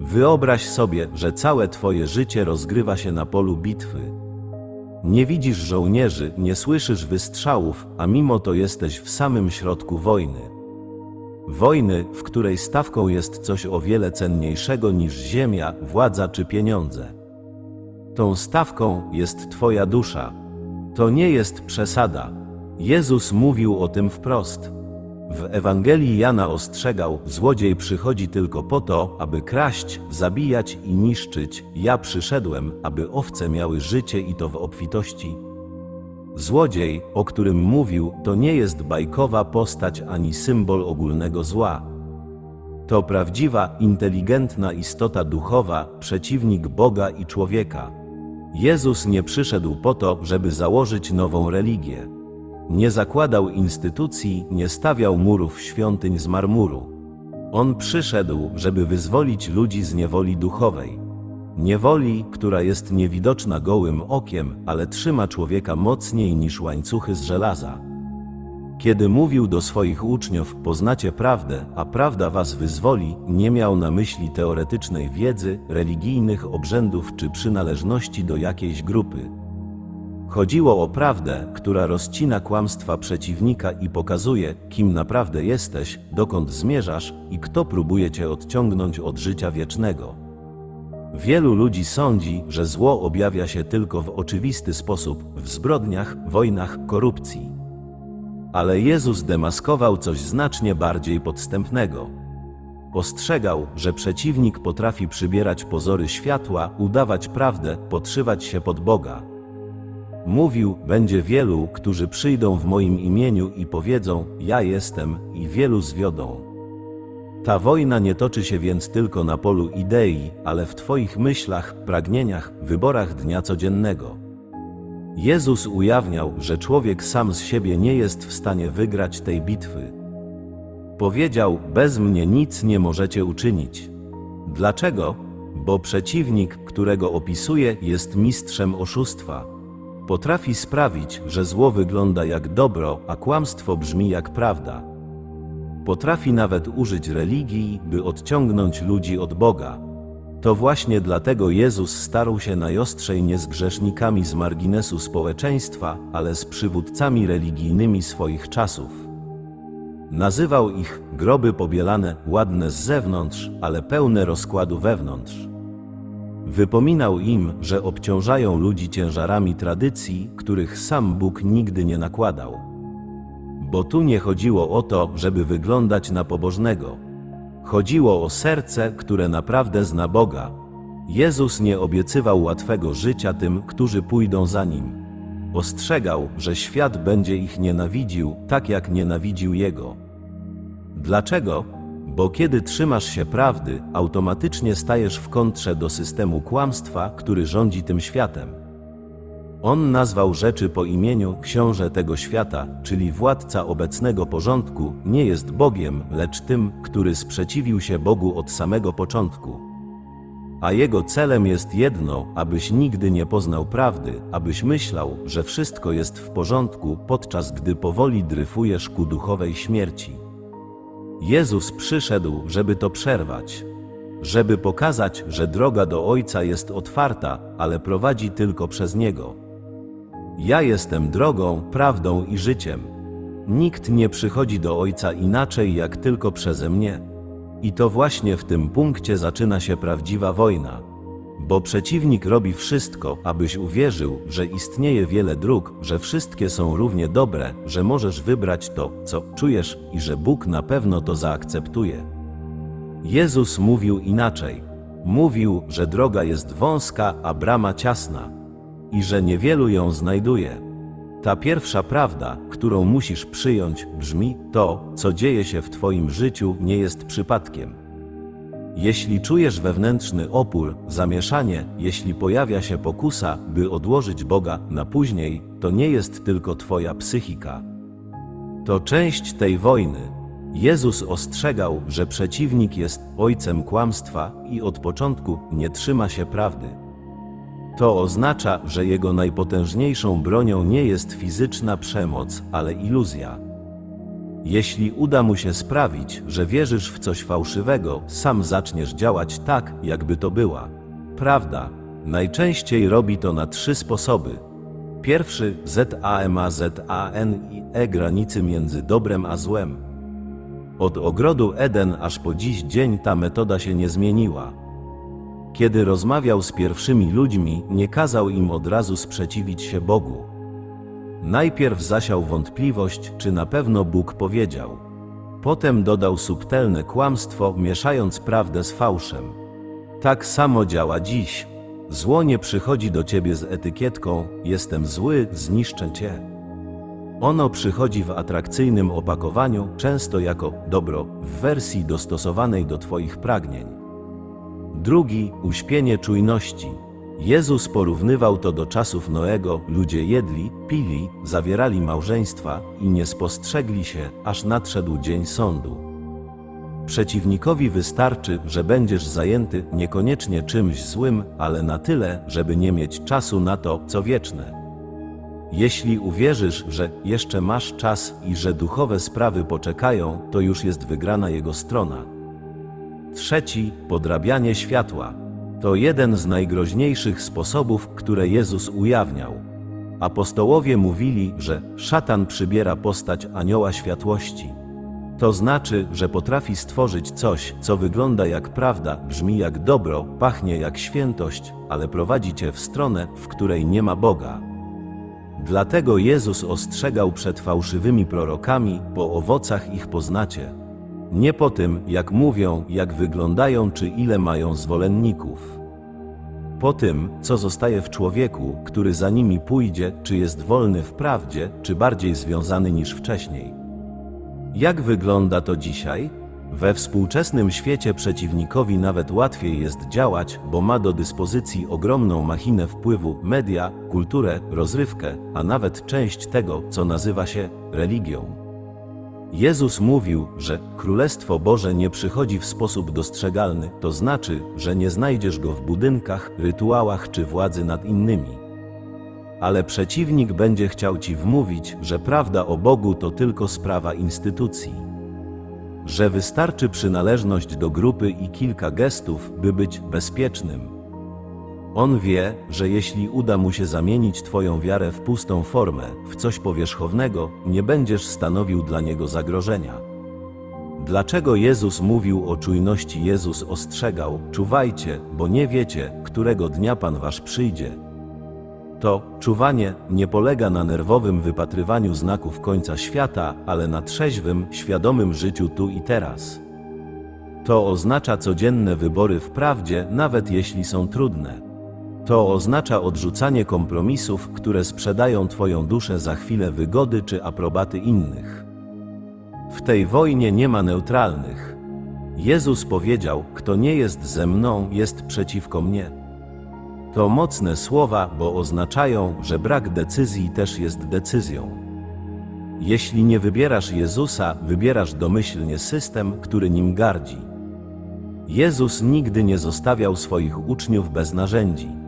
Wyobraź sobie, że całe twoje życie rozgrywa się na polu bitwy. Nie widzisz żołnierzy, nie słyszysz wystrzałów, a mimo to jesteś w samym środku wojny. Wojny, w której stawką jest coś o wiele cenniejszego niż ziemia, władza czy pieniądze. Tą stawką jest Twoja dusza. To nie jest przesada. Jezus mówił o tym wprost. W Ewangelii Jana ostrzegał: Złodziej przychodzi tylko po to, aby kraść, zabijać i niszczyć. Ja przyszedłem, aby owce miały życie i to w obfitości. Złodziej, o którym mówił, to nie jest bajkowa postać ani symbol ogólnego zła. To prawdziwa, inteligentna istota duchowa, przeciwnik Boga i człowieka. Jezus nie przyszedł po to, żeby założyć nową religię. Nie zakładał instytucji, nie stawiał murów świątyń z marmuru. On przyszedł, żeby wyzwolić ludzi z niewoli duchowej. Niewoli, która jest niewidoczna gołym okiem, ale trzyma człowieka mocniej niż łańcuchy z żelaza. Kiedy mówił do swoich uczniów, poznacie prawdę, a prawda was wyzwoli, nie miał na myśli teoretycznej wiedzy, religijnych obrzędów czy przynależności do jakiejś grupy. Chodziło o prawdę, która rozcina kłamstwa przeciwnika i pokazuje, kim naprawdę jesteś, dokąd zmierzasz i kto próbuje cię odciągnąć od życia wiecznego. Wielu ludzi sądzi, że zło objawia się tylko w oczywisty sposób w zbrodniach, wojnach, korupcji. Ale Jezus demaskował coś znacznie bardziej podstępnego. Ostrzegał, że przeciwnik potrafi przybierać pozory światła, udawać prawdę, podszywać się pod Boga. Mówił, będzie wielu, którzy przyjdą w moim imieniu i powiedzą: Ja jestem, i wielu zwiodą. Ta wojna nie toczy się więc tylko na polu idei, ale w Twoich myślach, pragnieniach, wyborach dnia codziennego. Jezus ujawniał, że człowiek sam z siebie nie jest w stanie wygrać tej bitwy. Powiedział: Bez mnie nic nie możecie uczynić. Dlaczego? Bo przeciwnik, którego opisuje, jest mistrzem oszustwa. Potrafi sprawić, że zło wygląda jak dobro, a kłamstwo brzmi jak prawda. Potrafi nawet użyć religii, by odciągnąć ludzi od Boga. To właśnie dlatego Jezus starł się najostrzej nie z grzesznikami z marginesu społeczeństwa, ale z przywódcami religijnymi swoich czasów. Nazywał ich groby pobielane, ładne z zewnątrz, ale pełne rozkładu wewnątrz. Wypominał im, że obciążają ludzi ciężarami tradycji, których sam Bóg nigdy nie nakładał. Bo tu nie chodziło o to, żeby wyglądać na pobożnego. Chodziło o serce, które naprawdę zna Boga. Jezus nie obiecywał łatwego życia tym, którzy pójdą za nim. Ostrzegał, że świat będzie ich nienawidził, tak jak nienawidził Jego. Dlaczego? Bo kiedy trzymasz się prawdy, automatycznie stajesz w kontrze do systemu kłamstwa, który rządzi tym światem. On nazwał rzeczy po imieniu książę tego świata, czyli władca obecnego porządku, nie jest Bogiem, lecz tym, który sprzeciwił się Bogu od samego początku. A jego celem jest jedno, abyś nigdy nie poznał prawdy, abyś myślał, że wszystko jest w porządku, podczas gdy powoli dryfujesz ku duchowej śmierci. Jezus przyszedł, żeby to przerwać, żeby pokazać, że droga do Ojca jest otwarta, ale prowadzi tylko przez Niego. Ja jestem drogą, prawdą i życiem. Nikt nie przychodzi do Ojca inaczej jak tylko przeze mnie. I to właśnie w tym punkcie zaczyna się prawdziwa wojna. Bo przeciwnik robi wszystko, abyś uwierzył, że istnieje wiele dróg, że wszystkie są równie dobre, że możesz wybrać to, co czujesz i że Bóg na pewno to zaakceptuje. Jezus mówił inaczej. Mówił, że droga jest wąska, a brama ciasna i że niewielu ją znajduje. Ta pierwsza prawda, którą musisz przyjąć, brzmi: To, co dzieje się w Twoim życiu, nie jest przypadkiem. Jeśli czujesz wewnętrzny opór, zamieszanie, jeśli pojawia się pokusa, by odłożyć Boga na później, to nie jest tylko Twoja psychika. To część tej wojny. Jezus ostrzegał, że przeciwnik jest ojcem kłamstwa i od początku nie trzyma się prawdy. To oznacza, że jego najpotężniejszą bronią nie jest fizyczna przemoc, ale iluzja. Jeśli uda mu się sprawić, że wierzysz w coś fałszywego, sam zaczniesz działać tak, jakby to była prawda. Najczęściej robi to na trzy sposoby. Pierwszy Z-A-M-A-Z-A-N-I-E granicy między dobrem a złem. Od ogrodu Eden aż po dziś dzień ta metoda się nie zmieniła. Kiedy rozmawiał z pierwszymi ludźmi, nie kazał im od razu sprzeciwić się Bogu. Najpierw zasiał wątpliwość, czy na pewno Bóg powiedział. Potem dodał subtelne kłamstwo, mieszając prawdę z fałszem. Tak samo działa dziś. Zło nie przychodzi do ciebie z etykietką: Jestem zły, zniszczę cię. Ono przychodzi w atrakcyjnym opakowaniu, często jako dobro, w wersji dostosowanej do Twoich pragnień. Drugi uśpienie czujności. Jezus porównywał to do czasów Noego, ludzie jedli, pili, zawierali małżeństwa i nie spostrzegli się, aż nadszedł dzień sądu. Przeciwnikowi wystarczy, że będziesz zajęty niekoniecznie czymś złym, ale na tyle, żeby nie mieć czasu na to, co wieczne. Jeśli uwierzysz, że jeszcze masz czas i że duchowe sprawy poczekają, to już jest wygrana jego strona. Trzeci podrabianie światła. To jeden z najgroźniejszych sposobów, które Jezus ujawniał. Apostołowie mówili, że szatan przybiera postać anioła światłości. To znaczy, że potrafi stworzyć coś, co wygląda jak prawda, brzmi jak dobro, pachnie jak świętość, ale prowadzi cię w stronę, w której nie ma Boga. Dlatego Jezus ostrzegał przed fałszywymi prorokami, po owocach ich poznacie. Nie po tym, jak mówią, jak wyglądają czy ile mają zwolenników. Po tym, co zostaje w człowieku, który za nimi pójdzie, czy jest wolny w prawdzie, czy bardziej związany niż wcześniej. Jak wygląda to dzisiaj? We współczesnym świecie przeciwnikowi nawet łatwiej jest działać, bo ma do dyspozycji ogromną machinę wpływu, media, kulturę, rozrywkę, a nawet część tego, co nazywa się religią. Jezus mówił, że Królestwo Boże nie przychodzi w sposób dostrzegalny, to znaczy, że nie znajdziesz go w budynkach, rytuałach czy władzy nad innymi. Ale przeciwnik będzie chciał ci wmówić, że prawda o Bogu to tylko sprawa instytucji. Że wystarczy przynależność do grupy i kilka gestów, by być bezpiecznym. On wie, że jeśli uda mu się zamienić Twoją wiarę w pustą formę, w coś powierzchownego, nie będziesz stanowił dla niego zagrożenia. Dlaczego Jezus mówił o czujności? Jezus ostrzegał: Czuwajcie, bo nie wiecie, którego dnia Pan Wasz przyjdzie. To czuwanie nie polega na nerwowym wypatrywaniu znaków końca świata, ale na trzeźwym, świadomym życiu tu i teraz. To oznacza codzienne wybory w prawdzie, nawet jeśli są trudne. To oznacza odrzucanie kompromisów, które sprzedają Twoją duszę za chwilę wygody czy aprobaty innych. W tej wojnie nie ma neutralnych. Jezus powiedział: Kto nie jest ze mną, jest przeciwko mnie. To mocne słowa, bo oznaczają, że brak decyzji też jest decyzją. Jeśli nie wybierasz Jezusa, wybierasz domyślnie system, który nim gardzi. Jezus nigdy nie zostawiał swoich uczniów bez narzędzi.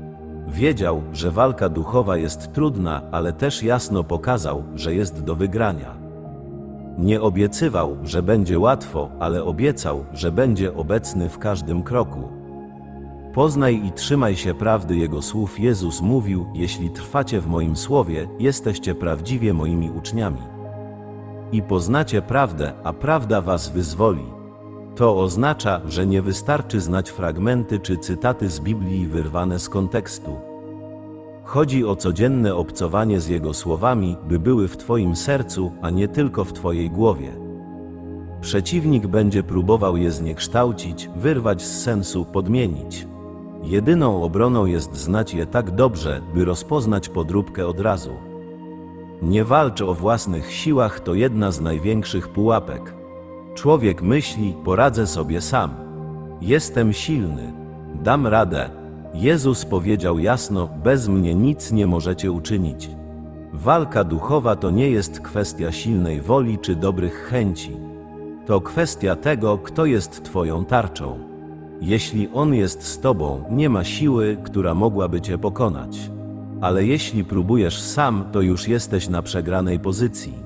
Wiedział, że walka duchowa jest trudna, ale też jasno pokazał, że jest do wygrania. Nie obiecywał, że będzie łatwo, ale obiecał, że będzie obecny w każdym kroku. Poznaj i trzymaj się prawdy Jego słów. Jezus mówił: Jeśli trwacie w moim słowie, jesteście prawdziwie moimi uczniami. I poznacie prawdę, a prawda was wyzwoli. To oznacza, że nie wystarczy znać fragmenty czy cytaty z Biblii wyrwane z kontekstu. Chodzi o codzienne obcowanie z Jego słowami, by były w Twoim sercu, a nie tylko w Twojej głowie. Przeciwnik będzie próbował je zniekształcić, wyrwać z sensu, podmienić. Jedyną obroną jest znać je tak dobrze, by rozpoznać podróbkę od razu. Nie walcz o własnych siłach to jedna z największych pułapek. Człowiek myśli, poradzę sobie sam. Jestem silny. Dam radę. Jezus powiedział jasno, bez mnie nic nie możecie uczynić. Walka duchowa to nie jest kwestia silnej woli czy dobrych chęci. To kwestia tego, kto jest Twoją tarczą. Jeśli On jest z Tobą, nie ma siły, która mogłaby Cię pokonać. Ale jeśli próbujesz sam, to już jesteś na przegranej pozycji.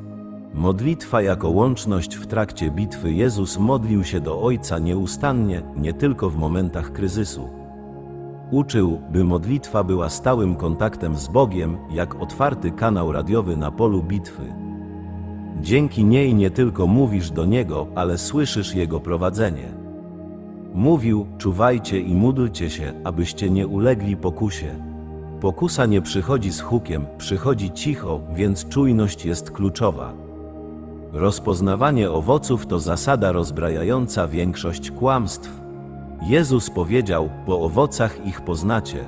Modlitwa jako łączność w trakcie bitwy Jezus modlił się do Ojca nieustannie, nie tylko w momentach kryzysu. Uczył, by modlitwa była stałym kontaktem z Bogiem, jak otwarty kanał radiowy na polu bitwy. Dzięki niej nie tylko mówisz do Niego, ale słyszysz Jego prowadzenie. Mówił, czuwajcie i módlcie się, abyście nie ulegli pokusie. Pokusa nie przychodzi z hukiem, przychodzi cicho, więc czujność jest kluczowa. Rozpoznawanie owoców to zasada rozbrajająca większość kłamstw. Jezus powiedział: Po owocach ich poznacie.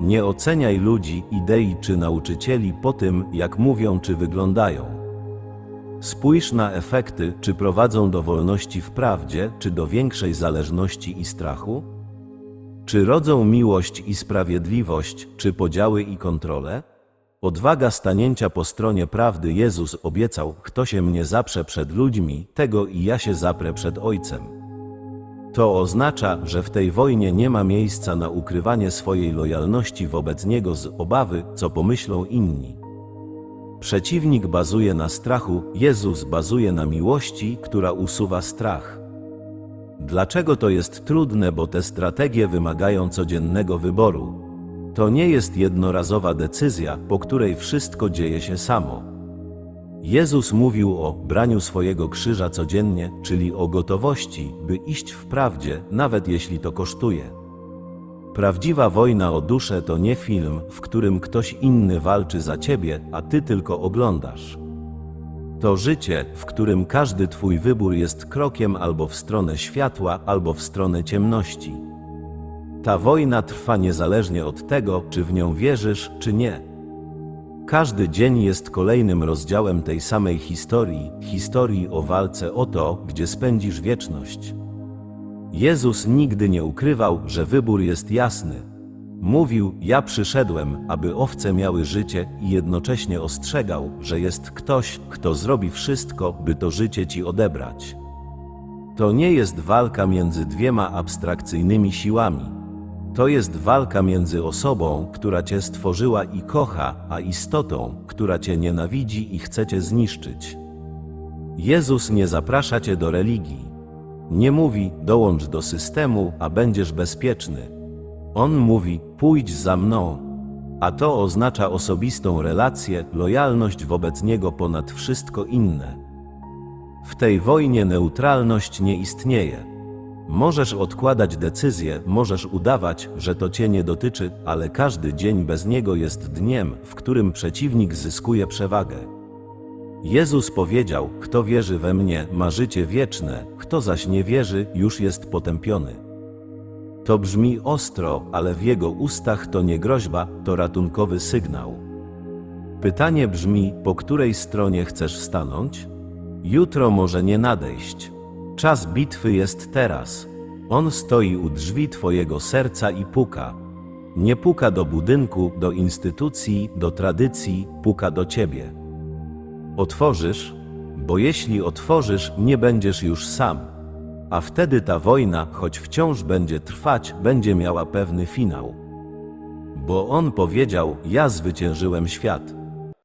Nie oceniaj ludzi, idei czy nauczycieli po tym, jak mówią czy wyglądają. Spójrz na efekty, czy prowadzą do wolności w prawdzie, czy do większej zależności i strachu? Czy rodzą miłość i sprawiedliwość, czy podziały i kontrolę? Odwaga stanięcia po stronie prawdy Jezus obiecał, kto się mnie zaprze przed ludźmi, tego i ja się zaprę przed Ojcem. To oznacza, że w tej wojnie nie ma miejsca na ukrywanie swojej lojalności wobec Niego z obawy, co pomyślą inni. Przeciwnik bazuje na strachu, Jezus bazuje na miłości, która usuwa strach. Dlaczego to jest trudne, bo te strategie wymagają codziennego wyboru. To nie jest jednorazowa decyzja, po której wszystko dzieje się samo. Jezus mówił o braniu swojego krzyża codziennie, czyli o gotowości, by iść w prawdzie, nawet jeśli to kosztuje. Prawdziwa wojna o duszę to nie film, w którym ktoś inny walczy za ciebie, a ty tylko oglądasz. To życie, w którym każdy twój wybór jest krokiem albo w stronę światła, albo w stronę ciemności. Ta wojna trwa niezależnie od tego, czy w nią wierzysz, czy nie. Każdy dzień jest kolejnym rozdziałem tej samej historii, historii o walce o to, gdzie spędzisz wieczność. Jezus nigdy nie ukrywał, że wybór jest jasny. Mówił: Ja przyszedłem, aby owce miały życie, i jednocześnie ostrzegał, że jest ktoś, kto zrobi wszystko, by to życie ci odebrać. To nie jest walka między dwiema abstrakcyjnymi siłami. To jest walka między osobą, która cię stworzyła i kocha, a istotą, która cię nienawidzi i chce cię zniszczyć. Jezus nie zaprasza cię do religii. Nie mówi, dołącz do systemu, a będziesz bezpieczny. On mówi, pójdź za mną. A to oznacza osobistą relację, lojalność wobec Niego ponad wszystko inne. W tej wojnie neutralność nie istnieje. Możesz odkładać decyzje, możesz udawać, że to cię nie dotyczy, ale każdy dzień bez niego jest dniem, w którym przeciwnik zyskuje przewagę. Jezus powiedział: Kto wierzy we mnie, ma życie wieczne, kto zaś nie wierzy, już jest potępiony. To brzmi ostro, ale w jego ustach to nie groźba, to ratunkowy sygnał. Pytanie brzmi: po której stronie chcesz stanąć? Jutro może nie nadejść. Czas bitwy jest teraz. On stoi u drzwi Twojego serca i puka. Nie puka do budynku, do instytucji, do tradycji, puka do Ciebie. Otworzysz, bo jeśli otworzysz, nie będziesz już sam. A wtedy ta wojna, choć wciąż będzie trwać, będzie miała pewny finał. Bo on powiedział: Ja zwyciężyłem świat.